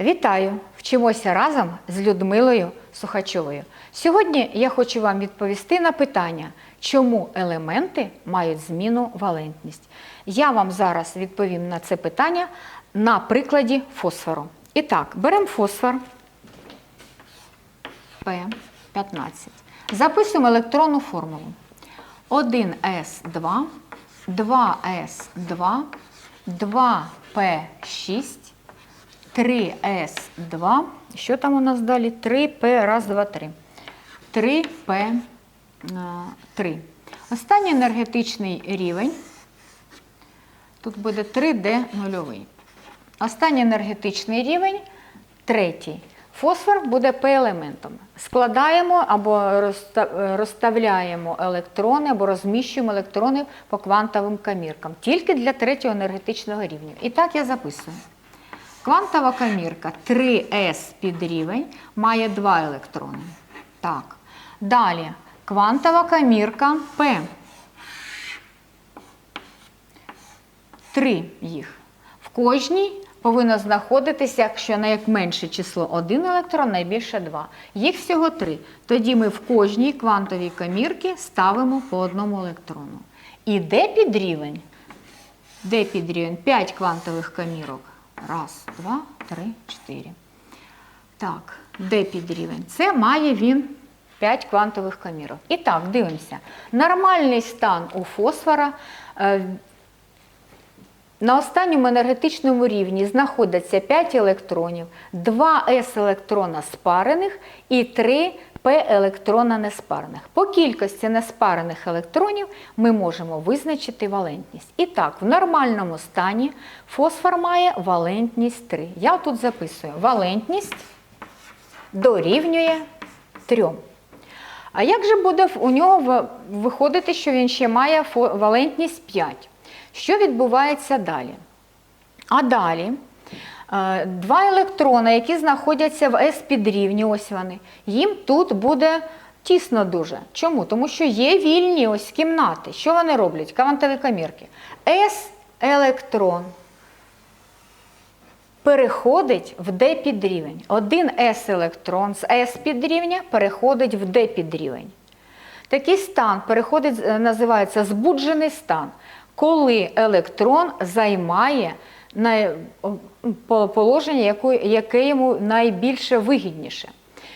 Вітаю! Вчимося разом з Людмилою Сухачовою. Сьогодні я хочу вам відповісти на питання, чому елементи мають зміну валентність. Я вам зараз відповім на це питання на прикладі фосфору. І так, беремо фосфор P15. Записуємо електронну формулу. 1s2, 2s2, 2p6, 3s2. Що там у нас далі? 3p, раз, два, три. 3p3. Останній енергетичний рівень. Тут буде 3D нульовий. Останній енергетичний рівень третій. Фосфор буде П-елементом. Складаємо або розставляємо електрони, або розміщуємо електрони по квантовим каміркам. Тільки для третього енергетичного рівня. І так я записую. Квантова камірка 3С під рівень має 2 електрони. Так. Далі. Квантова камірка П. 3 їх. В кожній повинно знаходитися, якщо найменше число 1 електрон, найбільше 2. Їх всього 3. Тоді ми в кожній квантовій камірці ставимо по одному електрону. І де під рівень? Де під рівень? 5 квантових камірок. Раз, два, три, чотири. Так, де під рівень? Це має він 5 квантових камірок. І так, дивимося. Нормальний стан у фосфора е, на останньому енергетичному рівні знаходяться 5 електронів, 2 с-електрона спарених і 3 п-електрона неспарених. По кількості неспарених електронів ми можемо визначити валентність. І так, в нормальному стані фосфор має валентність 3. Я тут записую валентність дорівнює 3. А як же буде у нього виходити, що він ще має валентність 5? Що відбувається далі? А далі е, два електрона, які знаходяться в s підрівні, ось вони, їм тут буде тісно дуже. Чому? Тому що є вільні ось кімнати. Що вони роблять? Квантові камірки. S-електрон переходить в d підрівень. Один s-електрон з s підрівня переходить в d підрівень. Такий стан переходить, е, називається збуджений стан, коли електрон займає положення, яке йому найбільше вигідніше.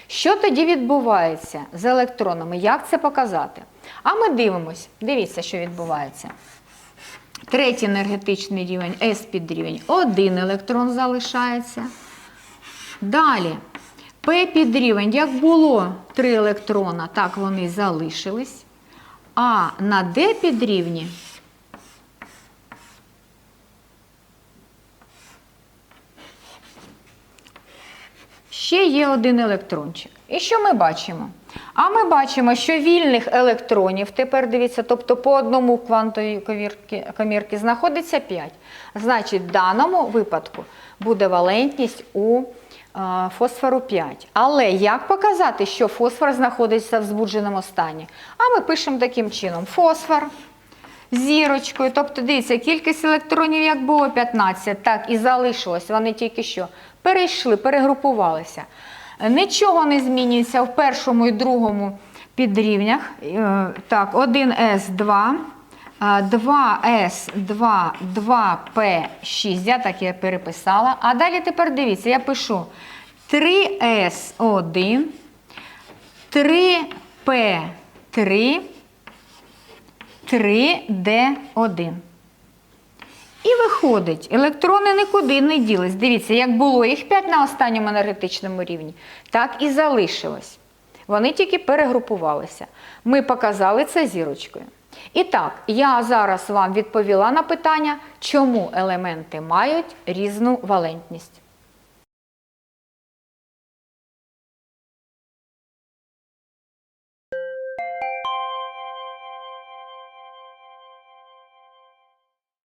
Що тоді відбувається з електронами? Як це показати? А ми дивимось, дивіться, що відбувається. Третій енергетичний рівень, S підрівень, один електрон залишається. Далі, P підрівень, як було три електрона, так вони залишились. А на D підрівні ще є один електрончик. І що ми бачимо? А ми бачимо, що вільних електронів, тепер дивіться, тобто по одному квантовій камірці, камірці знаходиться 5. Значить, в даному випадку буде валентність у е, фосфору 5. Але як показати, що фосфор знаходиться в збудженому стані? А ми пишемо таким чином: фосфор зірочкою. Тобто, дивіться, кількість електронів як було 15, так і залишилось. Вони тільки що перейшли, перегрупувалися. Нічого не змінюється в першому і другому підрівнях. Е, Так, 1С2. 2С2, 2П6, я так я переписала. А далі тепер дивіться, я пишу 3С1, 3П3, 3D1. І виходить, електрони нікуди не ділись. Дивіться, як було їх 5 на останньому енергетичному рівні, так і залишилось. Вони тільки перегрупувалися. Ми показали це зірочкою. І так, я зараз вам відповіла на питання, чому елементи мають різну валентність.